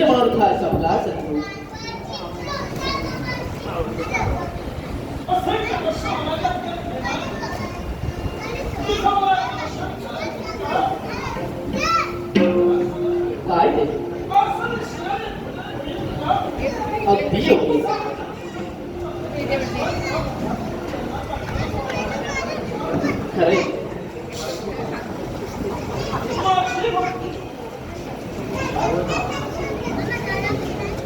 इच्छित मनोरथा जपला सद्गुरू काय ते अगदी योग्य खरे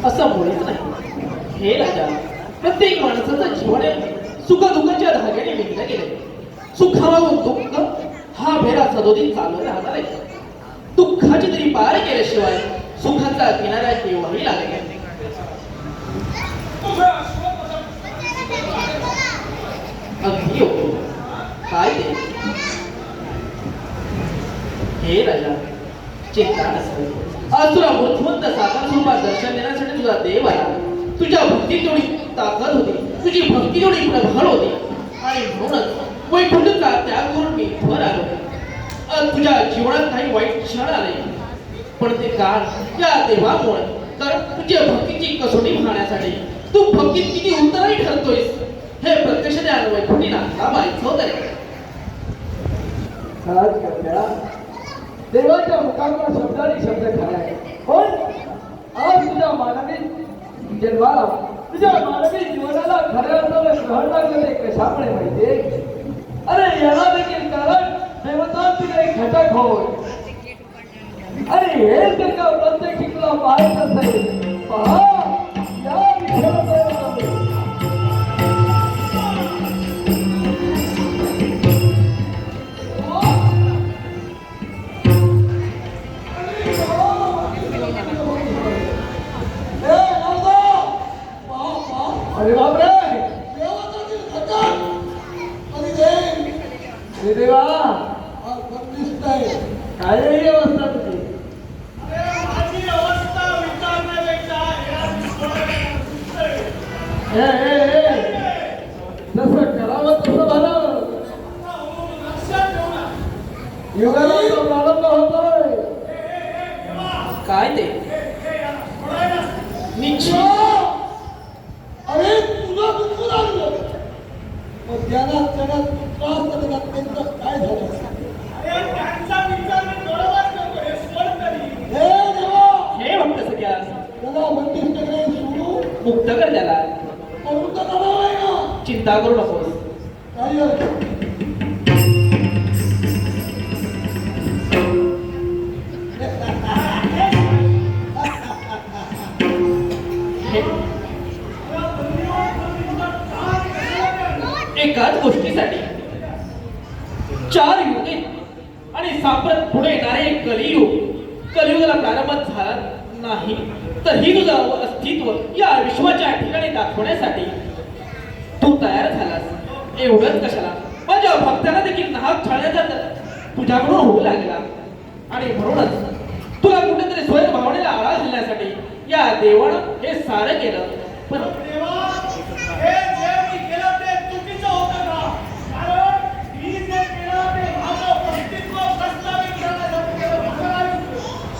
असं मुळीच नाही हे राजा प्रत्येक माणसाचं जीवन सुख दुःखाच्या धाग्याने विकलं गेले. सुखावरून दुःख हा भेरा सदोदी चालू राहणार आहे. दुःखाची तरी पार केल्याशिवाय सुखाचा किनारा केव्हाही लागेल अगदी योग्य. काय ते? हे राजा चिंता नसेल असुरा तुला साकार स्वरूपात दर्शन देण्यासाठी तुझा देव आला. तुझ्या भक्ती तेवढी ताकद होती. तुझी भक्ती तेवढी प्रभाळ होती. आणि म्हणूनच वैकुंठचा त्याग करून मी भर आलो तुझ्या जीवनात काही वाईट क्षण आले. पण ते काळ त्या देवामुळे. तर तुझ्या भक्तीची कसोटी म्हणण्यासाठी तू भक्तीत किती उत्तरही ठरतोयस. हे प्रत्यक्ष त्या वैकुंठीला का माहीत होत आहे देवाच्या मुखावर शब्दाने शब्द खरा आहे पण आज तुझ्या मानवी जन्माला तुझ्या मानवी जीवनाला खऱ्या अर्थाने ग्रहण लागलेले कशामुळे माहितीये? अरे याला देखील कारण देवतांतील एक घटक होय. अरे हे जर का प्रत्येक पाहत असेल. पहा या अरे बापरे! अरे देवा! काय ही अवस्था तुझी? ए, ए, ए. जसं करावं तसं झालं युगाला प्रारंभ होतोय. काय ते? निश्चित अरे तुला दुःख लागलं मग ज्याला त्याला त्रास देण्यात नेमकं काय झालं हे भक्त सख्या त्याला मुक्त कर त्याला. करावं आहे ना. चिंता करू नकोस. काही अर्थ हे एकाच गोष्टीसाठी. चार युगे आणि सापडत पुढे येणारे कलियुग. कलियुगाला प्रारंभ झाला नाही. तर ही तुझं अस्तित्व या विश्वाच्या ठिकाणी दाखवण्यासाठी तू तयार झालास एवढंच कशाला? माझ्या भक्तांना देखील नाहक छाळण्याचा तुझ्याकडून होऊ लागला. आणि म्हणूनच तुला कुठेतरी स्वयं भावनेला आळा घालण्यासाठी या देवानं हे सारं केलं. पण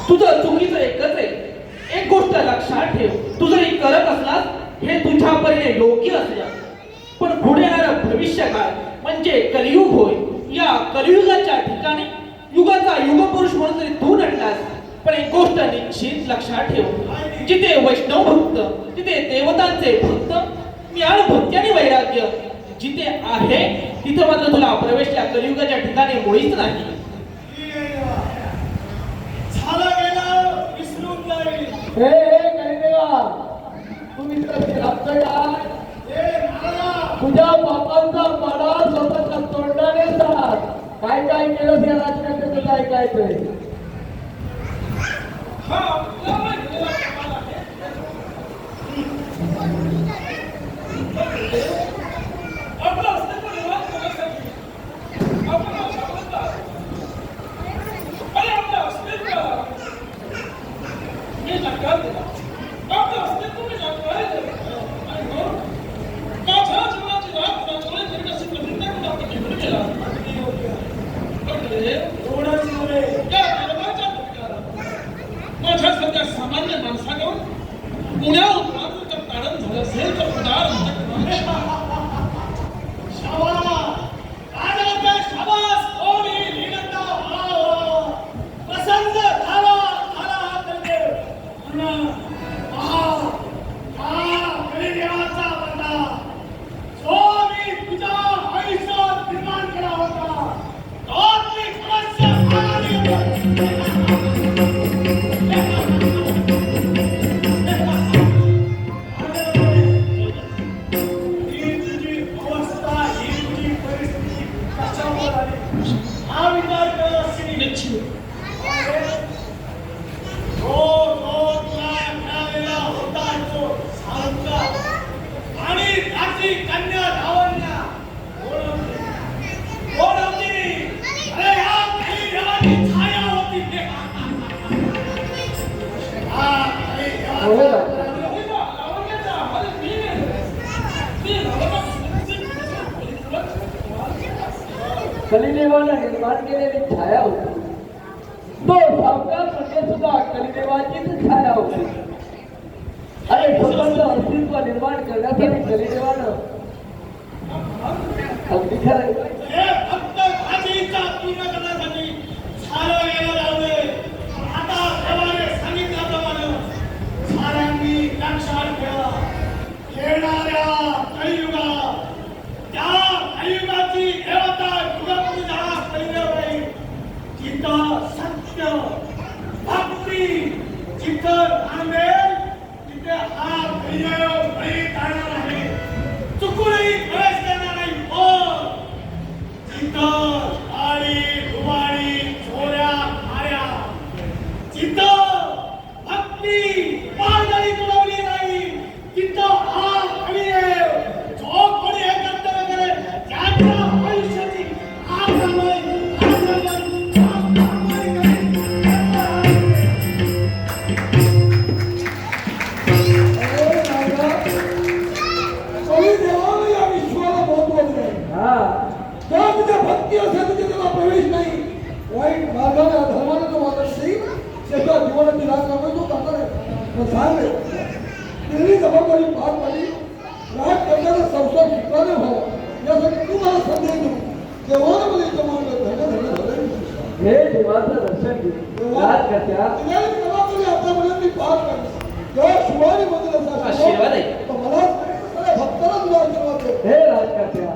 तुझं चुकीचं एकच आहे. एक गोष्ट लक्षात ठेव. तू जरी करत असलास हे तुझ्या परीने योग्य असल्या पण पुढे येणारं भविष्य काय म्हणजे कलियुग होय. या कलियुगाच्या ठिकाणी युगाचा युगपुरुष म्हणून जरी गोष्ट निश्चित लक्षात ठेव. जिथे वैष्णव भक्त तिथे देवतांचे भक्त ज्ञान भक्ती आणि वैराग्य जिथे आहे तिथे मात्र तुला प्रवेश या कलियुगाच्या ठिकाणी मुळीच नाही. झालं गेलं विसरून जाईल. हे हे काही देवा तू मित्र लागतोय काय हे महाराज. तुझ्या बापांचा मला स्वतःच्या तोंडाने सांग काय काय केलं या राजकारणाचं काय हा know कलिदेवानं निर्माण केलेली छाया होती. तो सावकार म्हणजे सुद्धा कलिदेवाचीच छाया होती. अरे स्वतंत्र अस्तित्व निर्माण करण्यासाठी कलिदेवानं अगदी खरं आहे. हे फक्त माझी इच्छा पूर्ण करण्यासाठी सारं गेलं लावले आता देवाने सांगितल्याप्रमाणे साऱ्यांनी लक्षात ठेवा येणाऱ्या कलियुगात त्या कलियुगाची देवता युगपुरुषा कलियुगाई जिथं सत्य भक्ती जिथं नांदेल तिथे हा शिकवाने व्हावा यासाठी संदेश देऊ इथं मानलं धन्य धन्य झालं हे देवाचं दर्शन आतापर्यंत मी पार. मला हे राजकर्त्या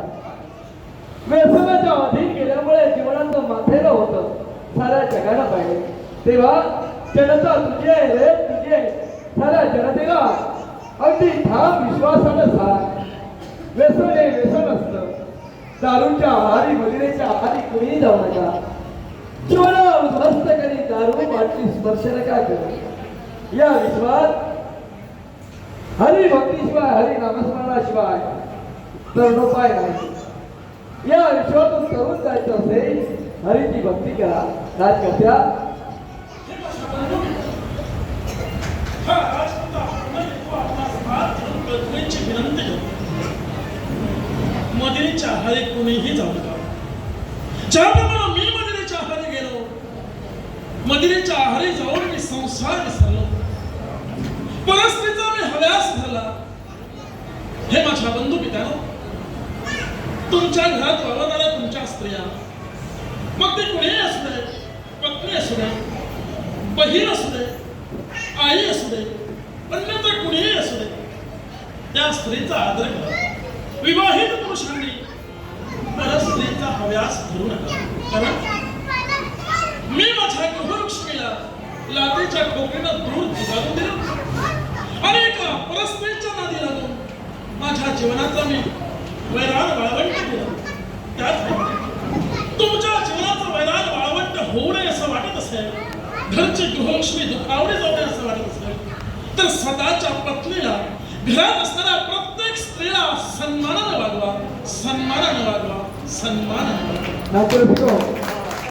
व्यसनाच्या अधीन केल्यामुळे जीवनाचं माथेलं होतं. साऱ्या जगाला पाहिजे. तेव्हा जनता तुझी आहे रे तुझी आहे. साऱ्या जनतेला अगदी ठाम विश्वासानं सांग व्यसन हे व्यसन असतं. दारूच्या आहारी मदिरेच्या आहारी कुणीही जाऊ नका. जीवनाला उद्ध्वस्त करी दारू बाटली स्पर्श नका करू. या विश्वात हरी भक्तीशिवाय हरी नामस्मरणाशिवाय तरुणोपाय नाही. या विश्वातून तरुण जायचं असेल हरीची भक्ती करा. राजकर्त्या हा राजपुत्र आपण तो आपणास हात धरून कळकळीची विनंती करतो मदिरेच्या आहारी कोणीही जाऊ नका. ज्याप्रमाणे मी मदिरेच्या आहारी गेलो मदिरेच्या आहारी जाऊन मी संसार विसरलो. परस्त्रीचा मी हव्यास झाला. हे माझ्या बंधू पित्यानो तुमच्या घरात वावरणाऱ्या तुमच्या स्त्रिया मग ते कुणीही असू दे पत्नी असू दे बहीण असू दे आई असू दे अन्यत्र कुणीही असू दे त्या स्त्रीचा आदर करा. विवाहित पुरुषांनी परस्त्रीचा हव्यास धरू नका. कारण मी माझ्या गृहलक्ष्मीला लातेच्या खोकीनं दूर झुगारून दिलं. आणि एका परस्त्रीच्या नादी लागून माझ्या जीवनाचा मी वैराण वाळवंट केलं. त्याच तुमच्या जीवनाचं वैराण वाळवंट होऊ नये असं वाटत असेल घरची गृहलक्ष्मी दुखावली जाऊ नये असं वाटत असेल तर स्वतःच्या पत्नीला घरात असणाऱ्या प्रत्येक स्त्रीला सन्मानाने वागवा सन्मानाने वागवा सन्मानाने वागवा.